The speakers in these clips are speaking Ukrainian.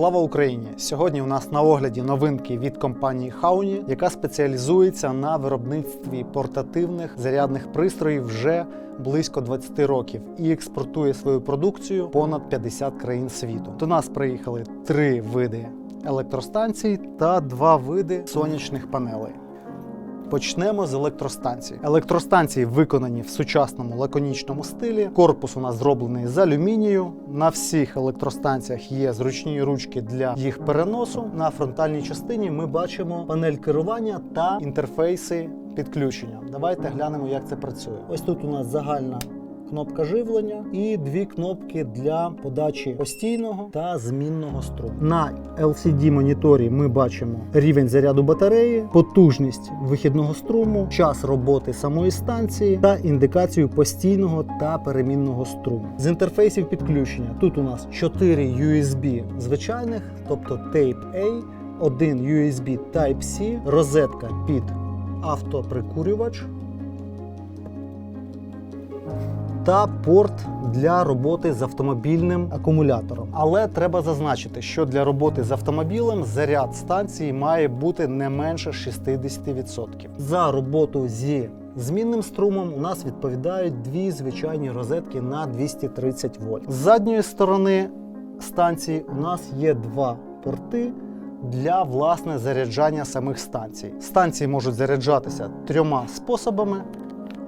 Слава Україні! Сьогодні у нас на огляді новинки від компанії Хауні, яка спеціалізується на виробництві портативних зарядних пристроїв вже близько 20 років і експортує свою продукцію понад 50 країн світу. До нас приїхали три види електростанцій та два види сонячних панелей. Почнемо з електростанції. Електростанції виконані в сучасному лаконічному стилі. Корпус у нас зроблений з алюмінію. На всіх електростанціях є зручні ручки для їх переносу. На фронтальній частині ми бачимо панель керування та інтерфейси підключення. Давайте глянемо, як це працює. Ось тут у нас загальна кнопка живлення і дві кнопки для подачі постійного та змінного струму. На LCD моніторі ми бачимо рівень заряду батареї, потужність вихідного струму, час роботи самої станції та індикацію постійного та перемінного струму. З інтерфейсів підключення тут у нас 4 USB звичайних, тобто Type-A, один USB Type-C, розетка під автоприкурювач та порт для роботи з автомобільним акумулятором. Але треба зазначити, що для роботи з автомобілем заряд станції має бути не менше 60%. За роботу зі змінним струмом у нас відповідають дві звичайні розетки на 230 вольт. З задньої сторони станції у нас є два порти. Для власне заряджання самих станцій. Станції можуть заряджатися трьома способами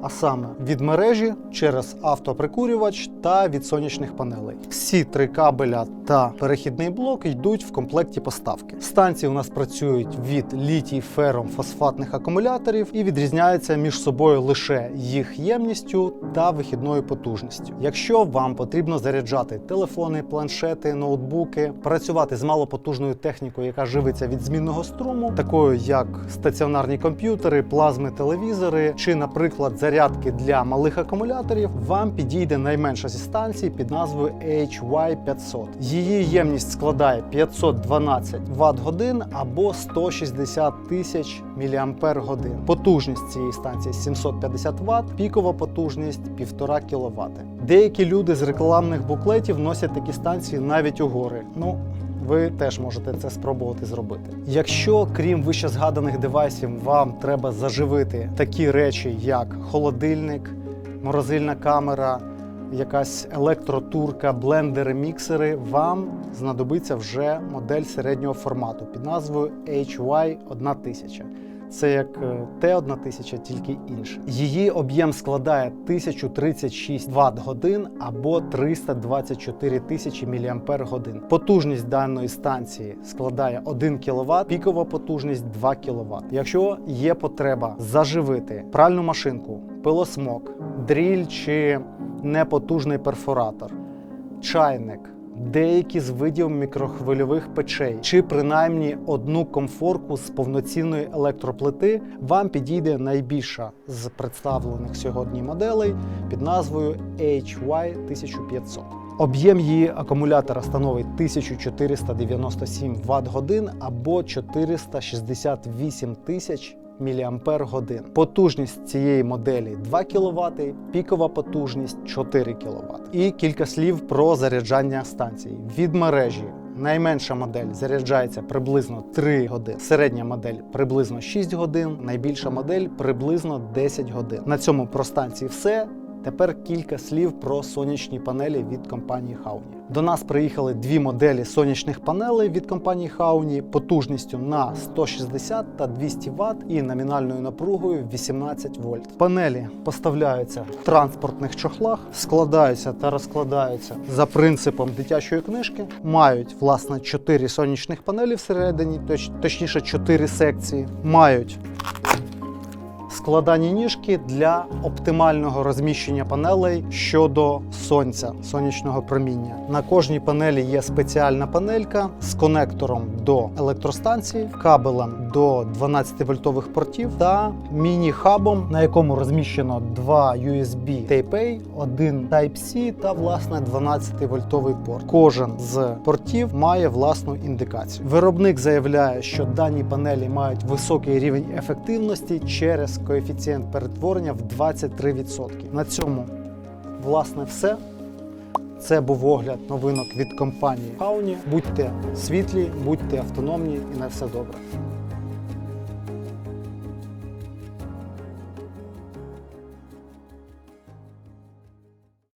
а саме від мережі через автоприкурювач та від сонячних панелей. Всі три кабеля та перехідний блок йдуть в комплекті поставки. Станції у нас працюють від літій фером фосфатних акумуляторів і відрізняються між собою лише їх ємністю та вихідною потужністю. Якщо вам потрібно заряджати телефони, планшети, ноутбуки, працювати з малопотужною технікою, яка живиться від змінного струму, такою як стаціонарні комп'ютери, плазми, телевізори, чи, наприклад, зарядки для малих акумуляторів, вам підійде найменша зі станцій під назвою HY500. Її ємність складає 512 Вт годин або 160 тисяч мАч. Потужність цієї станції 750 Вт, пікова потужність 1,5 кВт. Деякі люди з рекламних буклетів носять такі станції навіть у гори. Ну, ви теж можете це спробувати зробити. Якщо крім вище згаданих девайсів, вам треба заживити такі речі, як холодильник, морозильна камера, якась електротурка, блендери, міксери, вам знадобиться вже модель середнього формату під назвою HY1000. Це як е, Т-1000, тільки інше. Її об'єм складає 1036 Вт годин або 324 тисячі мАч. Потужність даної станції складає 1 кВт, пікова потужність 2 кВт. Якщо є потреба заживити пральну машинку, пилосмок, дріль чи непотужний перфоратор, чайник деякі з видів мікрохвильових печей, чи принаймні одну комфорку з повноцінної електроплити, вам підійде найбільша з представлених сьогодні моделей під назвою HY1500. Об'єм її акумулятора становить 1497 Вт годин або 468 тисяч мАч. Потужність цієї моделі 2 кВт, пікова потужність 4 кВт. І кілька слів про заряджання станції. Від мережі найменша модель заряджається приблизно 3 години, середня модель приблизно 6 годин, найбільша модель приблизно 10 годин. На цьому про станції все. Тепер кілька слів про сонячні панелі від компанії Хауні. До нас приїхали дві моделі сонячних панелей від компанії Хауні потужністю на 160 та 200 Вт і номінальною напругою 18 вольт. Панелі поставляються в транспортних чохлах, складаються та розкладаються за принципом дитячої книжки. Мають власне 4 сонячних панелі всередині, точ, точніше 4 секції. Мають складані ніжки для оптимального розміщення панелей щодо сонця, сонячного проміння. На кожній панелі є спеціальна панелька з конектором до електростанції, кабелем до 12 вольтових портів та міні-хабом, на якому розміщено два USB Type-A, один Type-C та власне 12 вольтовий порт. Кожен з портів має власну індикацію. Виробник заявляє, що дані панелі мають високий рівень ефективності через коефіцієнт перетворення в 23%. На цьому власне все. Це був огляд новинок від компанії Хауні. Будьте світлі, будьте автономні і на все добре.